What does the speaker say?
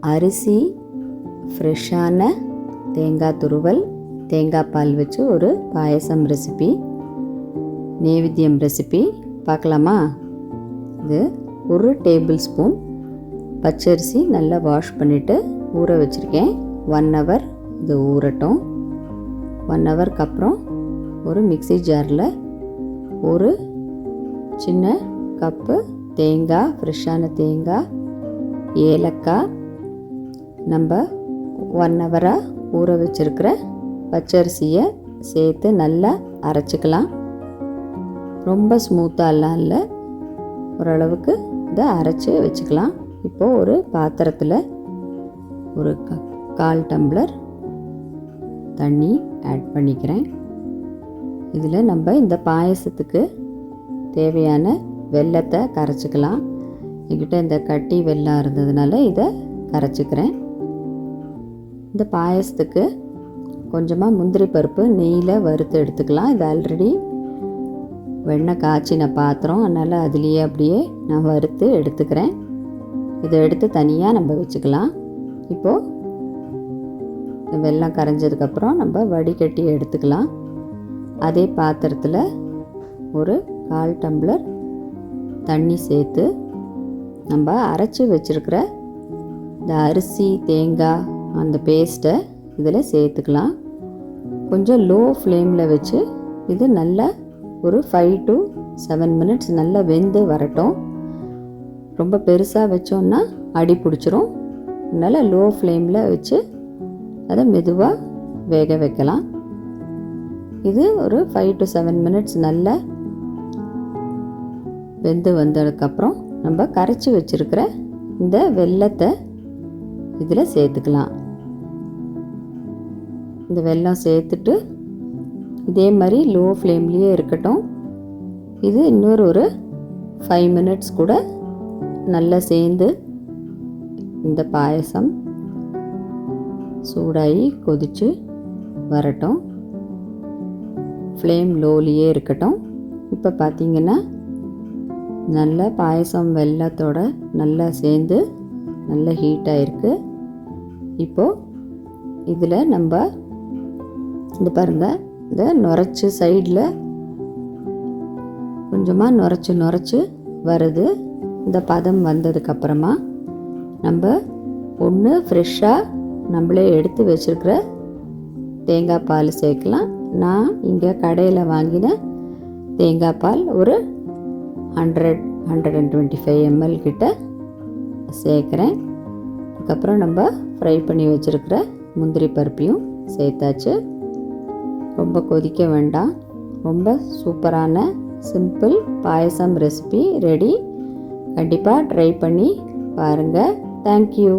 அரிசி ஃப்ரெஷ்ஷான தேங்காய் துருவல் தேங்காய் பால் வச்சு ஒரு பாயசம் ரெசிபி நேவேத்தியம் ரெசிபி பார்க்கலாமா? இது ஒரு டேபிள் ஸ்பூன் பச்சரிசி நல்லா வாஷ் பண்ணிவிட்டு ஊற வச்சுருக்கேன். ஒன் ஹவர் இது ஊறட்டும். ஒன் ஹவருக்கு அப்புறம் ஒரு மிக்ஸி ஜாரில் ஒரு சின்ன கப்பு தேங்காய் ஃப்ரெஷ்ஷான தேங்காய் ஏலக்காய் நம்ம ஒன் ஹவராக ஊற வச்சுருக்கிற பச்சரிசியை சேர்த்து நல்லா அரைச்சிக்கலாம். ரொம்ப ஸ்மூத்தாலாம் இல்லை. ஓரளவுக்கு இதை அரைச்சி வச்சுக்கலாம். இப்போது ஒரு பாத்திரத்தில் ஒரு க கால் டம்ளர் தண்ணி ஆட் பண்ணிக்கிறேன். இதில் நம்ம இந்த பாயசத்துக்கு தேவையான வெல்லத்தை கரைச்சிக்கலாம். என்கிட்ட இந்த கட்டி வெள்ளம் இருந்ததுனால இதை கரைச்சிக்கிறேன். இந்த பாயசத்துக்கு கொஞ்சமாக முந்திரி பருப்பு நெய்யில் வறுத்து எடுத்துக்கலாம். இது ஆல்ரெடி வெண்ணெய் காய்ச்சின பாத்திரம். அதனால் அதுலேயே அப்படியே நான் வறுத்து எடுத்துக்கிறேன். இதை எடுத்து தனியாக நம்ம வச்சுக்கலாம். இப்போது வெள்ளம் கரைஞ்சதுக்கப்புறம் நம்ம வடிகட்டி எடுத்துக்கலாம். அதே பாத்திரத்தில் ஒரு கால் டம்ளர் தண்ணி சேர்த்து நம்ம அரைச்சி வச்சுருக்கிற இந்த அரிசி தேங்காய் அந்த பேஸ்ட்டை இதில் சேர்த்துக்கலாம். கொஞ்சம் லோ ஃப்ளேமில் வச்சு இது நல்லா ஒரு ஃபைவ் டு செவன் மினிட்ஸ் நல்லா வெந்து வரட்டும். ரொம்ப பெருசாக வச்சோன்னா அடி பிடிச்சிரும். அதனால் லோ ஃப்ளேமில் வச்சு அதை மெதுவாக வேக வைக்கலாம். இது ஒரு ஃபைவ் டு செவன் மினிட்ஸ் நல்லா வெந்து வந்ததுக்கப்புறம் நம்ம கரைச்சி வச்சுருக்கிற இந்த வெல்லத்தை இதில் சேர்த்துக்கலாம். இந்த வெல்லம் சேர்த்துட்டு இதே மாதிரி லோ ஃப்ளேம்லேயே இருக்கட்டும். இது இன்னொரு ஒரு ஃபைவ் மினிட்ஸ் கூட நல்லா சேர்ந்து இந்த பாயசம் சூடாகி கொதித்து வரட்டும். ஃப்ளேம் லோலியே இருக்கட்டும். இப்போ பார்த்தீங்கன்னா நல்ல பாயசம் வெள்ளத்தோட நல்லா சேர்ந்து நல்ல ஹீட் ஆகிருக்கு இப்போது இதில் நம்ம இந்த பாருங்கள் இந்த நுரைச்சி சைடில் கொஞ்சமாக நுரைச்சி நுரைச்சி வருது. இந்த பதம் வந்ததுக்கப்புறமா நம்ம ஒன்று ஃப்ரெஷ்ஷாக நம்மளே எடுத்து வச்சுருக்கிற தேங்காய் பால் சேர்க்கலாம். நான் இங்கே கடையில் வாங்கின தேங்காய் பால் ஒரு hundred hundred and twenty five ml கிட்ட சேர்க்குறேன். அதுக்கப்புறம் நம்ம ஃப்ரை பண்ணி வச்சுருக்கிற முந்திரி பருப்பையும் சேர்த்தாச்சு. ரொம்ப கொதிக்க வேண்டாம். ரொம்ப சூப்பரான சிம்பிள் பாயசம் ரெசிபி ரெடி. கண்டிப்பாக ட்ரை பண்ணி பாருங்கள் தேங்க்யூ